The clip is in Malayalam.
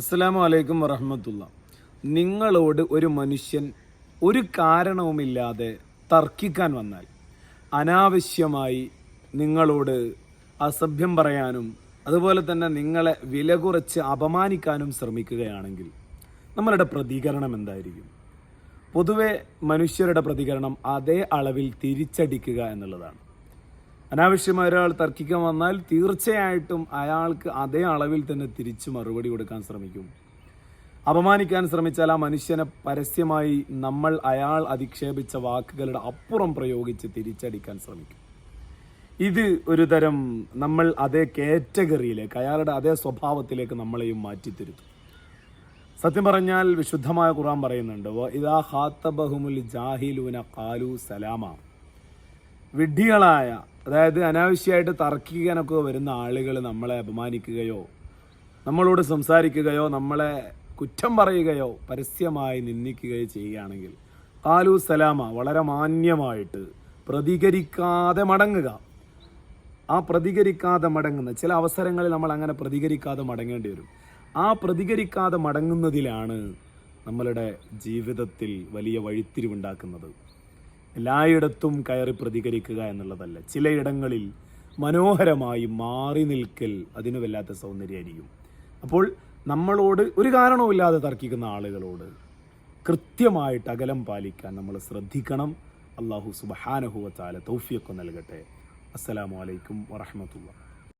അസ്സലാമു വലൈക്കും വറഹമത്തുള്ള. നിങ്ങളോട് ഒരു മനുഷ്യൻ ഒരു കാരണവുമില്ലാതെ തർക്കിക്കാൻ വന്നാൽ അനാവശ്യമായി നിങ്ങളോട് അസഭ്യം പറയാനും അതുപോലെ തന്നെ നിങ്ങളെ വില കുറച്ച് അപമാനിക്കാനും ശ്രമിക്കുകയാണെങ്കിൽ നമ്മളുടെ പ്രതികരണം എന്തായിരിക്കും? പൊതുവെ മനുഷ്യരുടെ പ്രതികരണം അതേ അളവിൽ തിരിച്ചടിക്കുക എന്നുള്ളതാണ്. അനാവശ്യമായ ഒരാൾ തർക്കിക്കാൻ വന്നാൽ തീർച്ചയായിട്ടും അയാൾക്ക് അതേ അളവിൽ തന്നെ തിരിച്ചു മറുപടി കൊടുക്കാൻ ശ്രമിക്കും. അപമാനിക്കാൻ ശ്രമിച്ചാൽ ആ മനുഷ്യനെ പരസ്യമായി നമ്മൾ അയാൾ അധിക്ഷേപിച്ച വാക്കുകളുടെ അപ്പുറം പ്രയോഗിച്ച് തിരിച്ചടിക്കാൻ ശ്രമിക്കും. ഇത് ഒരു തരം നമ്മൾ അതേ കാറ്റഗറിയിലേക്ക് അയാളുടെ അതേ സ്വഭാവത്തിലേക്ക് നമ്മളെയും മാറ്റിത്തിരുത്തും സത്യം പറഞ്ഞാൽ വിശുദ്ധമായ ഖുറാൻ പറയുന്നുണ്ട് ഇതാ ഹാത്തബഹുമുൽ ജാഹിലുന ഖാലു സലാമ. വിഡ്ഢികളായ അതായത് അനാവശ്യമായിട്ട് തർക്കിക്കാനൊക്കെ വരുന്ന ആളുകൾ നമ്മളെ അപമാനിക്കുകയോ നമ്മളോട് സംസാരിക്കുകയോ നമ്മളെ കുറ്റം പറയുകയോ പരസ്യമായി നിന്ദിക്കുകയോ ചെയ്യുകയാണെങ്കിൽ കാലു സലാമ വളരെ മാന്യമായിട്ട് പ്രതികരിക്കാതെ മടങ്ങുക. ആ പ്രതികരിക്കാതെ മടങ്ങുന്ന ചില അവസരങ്ങളിൽ നമ്മൾ അങ്ങനെ പ്രതികരിക്കാതെ മടങ്ങേണ്ടി വരും. ആ പ്രതികരിക്കാതെ മടങ്ങുന്നതിലാണ് നമ്മളുടെ ജീവിതത്തിൽ വലിയ വഴിത്തിരിവുണ്ടാക്കുന്നത്. എല്ലായിടത്തും കയറി പ്രതികരിക്കുക എന്നുള്ളതല്ല. ചിലയിടങ്ങളിൽ മനോഹരമായി മാറി നിൽക്കൽ അതിന് വല്ലാത്ത സൗന്ദര്യമായിരിക്കും. അപ്പോൾ നമ്മളോട് ഒരു കാരണവുമില്ലാതെ തർക്കിക്കുന്ന ആളുകളോട് കൃത്യമായിട്ട് അകലം പാലിക്കാൻ നമ്മൾ ശ്രദ്ധിക്കണം. അള്ളാഹു സുബഹാനഹുവ താല തൗഫിയൊക്കെ നൽകട്ടെ. അസ്സലാമു അലൈക്കും വറഹമത്തുള്ള